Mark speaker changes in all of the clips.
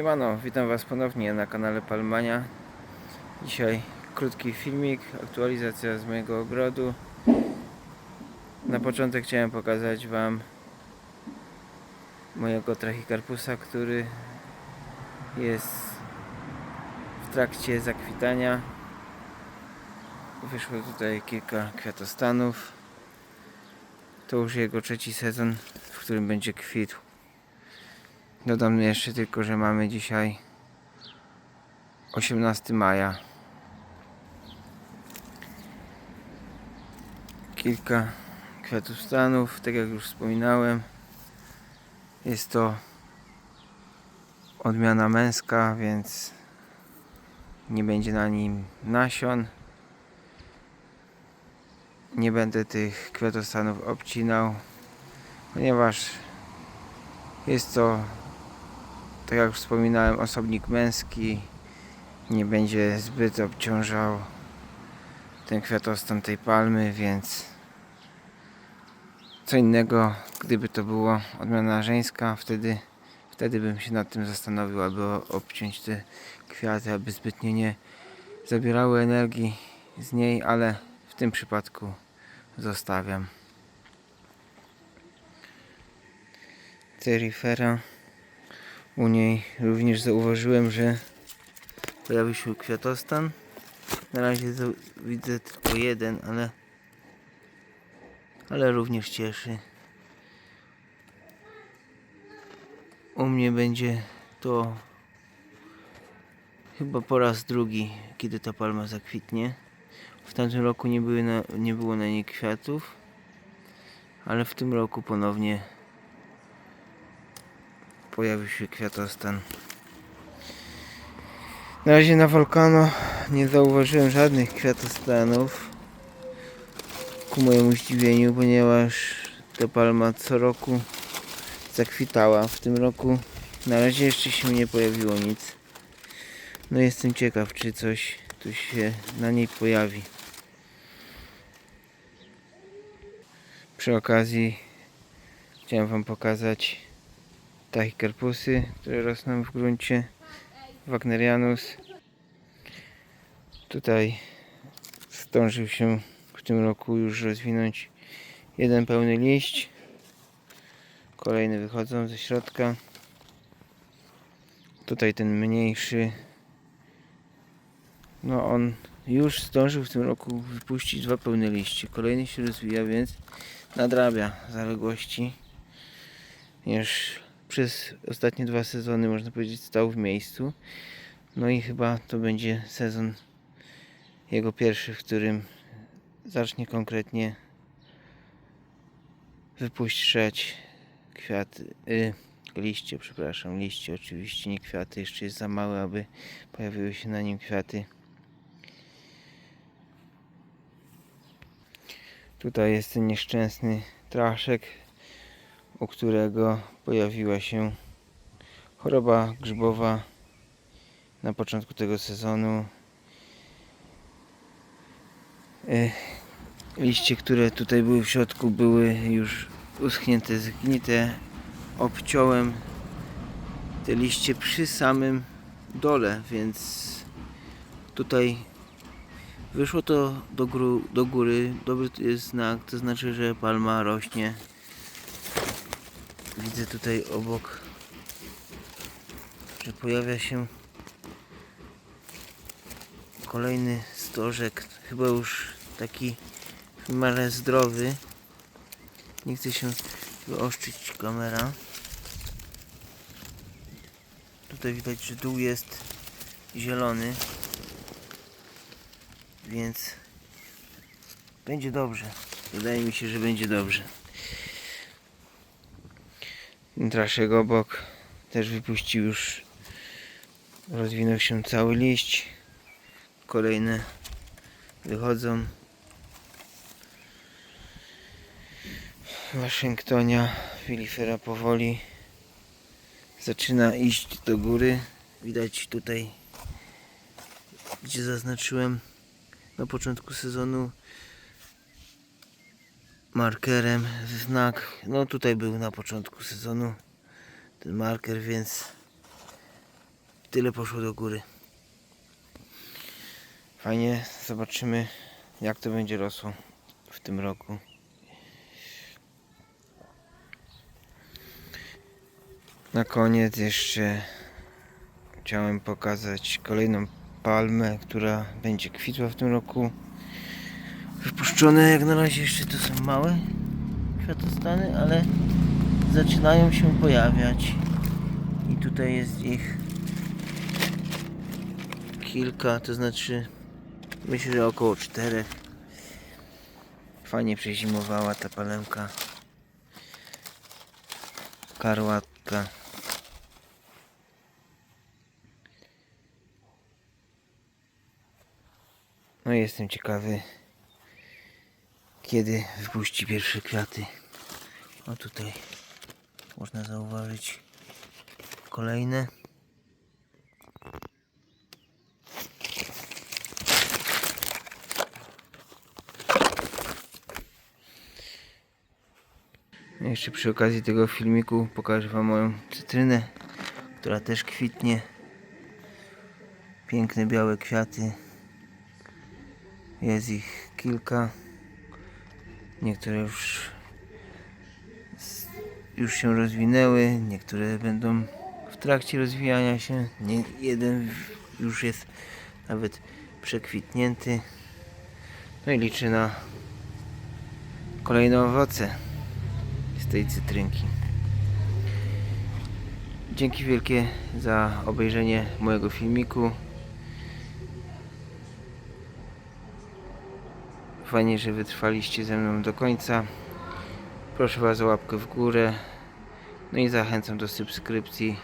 Speaker 1: Siemano, witam Was ponownie na kanale Palmania. Dzisiaj krótki filmik, aktualizacja z mojego ogrodu. Na początek chciałem pokazać Wam mojego trachycarpusa, który jest w trakcie zakwitania. Wyszło tutaj kilka kwiatostanów. To już jego trzeci sezon, w którym będzie kwitł. Dodam jeszcze tylko, że mamy dzisiaj 18 maja. Kilka kwiatów stanów, tak jak już wspominałem. Jest to odmiana męska, więc nie będzie na nim nasion. Nie będę tych kwiatostanów obcinał, ponieważ jest to tak jak wspominałem, osobnik męski nie będzie zbyt obciążał ten kwiatostan tej palmy, więc co innego, gdyby to było odmiana żeńska, wtedy, wtedy bym się nad tym zastanowił, aby obciąć te kwiaty, aby zbytnio nie zabierały energii z niej, ale w tym przypadku zostawiam. Cerifera. U niej również zauważyłem, że pojawił się kwiatostan. Na razie widzę tylko jeden, ale ale również cieszy. U mnie będzie to chyba po raz drugi, kiedy ta palma zakwitnie. W tamtym roku nie, były na, nie było na niej kwiatów, ale w tym roku ponownie pojawił się kwiatostan. Na razie na Volcano nie zauważyłem żadnych kwiatostanów ku mojemu zdziwieniu, ponieważ ta palma co roku zakwitała. W tym roku na razie jeszcze się nie pojawiło nic. No jestem ciekaw, czy coś tu się na niej pojawi. Przy okazji chciałem Wam pokazać tachycarpusy, które rosną w gruncie Wagnerianus. Tutaj zdążył się w tym roku już rozwinąć jeden pełny liść. Kolejne wychodzą ze środka. Tutaj ten mniejszy. No on już zdążył w tym roku wypuścić dwa pełne liście. Kolejny się rozwija, więc nadrabia zaległości. Już przez ostatnie dwa sezony, można powiedzieć, stał w miejscu. No i chyba to będzie sezon jego pierwszy, w którym zacznie konkretnie wypuszczać kwiaty, y, liście, przepraszam, liście oczywiście, nie kwiaty, jeszcze jest za małe, aby pojawiły się na nim kwiaty. Tutaj jest ten nieszczęsny traszek, u którego pojawiła się choroba grzybowa na początku tego sezonu. E, Liście, które tutaj były w środku, były już uschnięte, zgnite. Obciąłem te liście przy samym dole, więc tutaj wyszło to do, góry, do góry. Dobry jest znak, to znaczy, że palma rośnie Widzę tutaj obok, że pojawia się kolejny stożek, chyba już taki w miarę zdrowy. Nie chce się wyoszczyć kamera. Tutaj widać, że dół jest zielony, więc będzie dobrze. Wydaje mi się, że będzie dobrze. Draszek obok też wypuścił już rozwinął się cały liść. Kolejne wychodzą. Waszyngtonia Filifera powoli zaczyna iść do góry. Widać tutaj gdzie zaznaczyłem na początku sezonu markerem znak. No tutaj był na początku sezonu ten marker, więc tyle poszło do góry. Fajnie, zobaczymy jak to będzie rosło w tym roku. Na koniec jeszcze chciałem pokazać kolejną palmę, która będzie kwitła w tym roku. Wypuszczone jak na razie jeszcze to są małe kwiatostany, ale zaczynają się pojawiać. I tutaj jest ich kilka, to znaczy myślę, że około czterech. Fajnie przezimowała ta palemka. Karłatka. No i jestem ciekawy, kiedy wypuści pierwsze kwiaty. O tutaj można zauważyć kolejne. Jeszcze przy okazji tego filmiku pokażę Wam moją cytrynę, która też kwitnie. Piękne białe kwiaty. Jest ich kilka. Niektóre już, już się rozwinęły, niektóre będą w trakcie rozwijania się. Nie, jeden już jest nawet przekwitnięty. No i liczę na kolejne owoce z tej cytrynki. Dzięki wielkie za obejrzenie mojego filmiku. Fajnie, że wytrwaliście ze mną do końca. Proszę Was o łapkę w górę. No i zachęcam do subskrypcji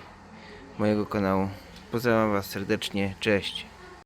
Speaker 1: mojego kanału. Pozdrawiam Was serdecznie. Cześć.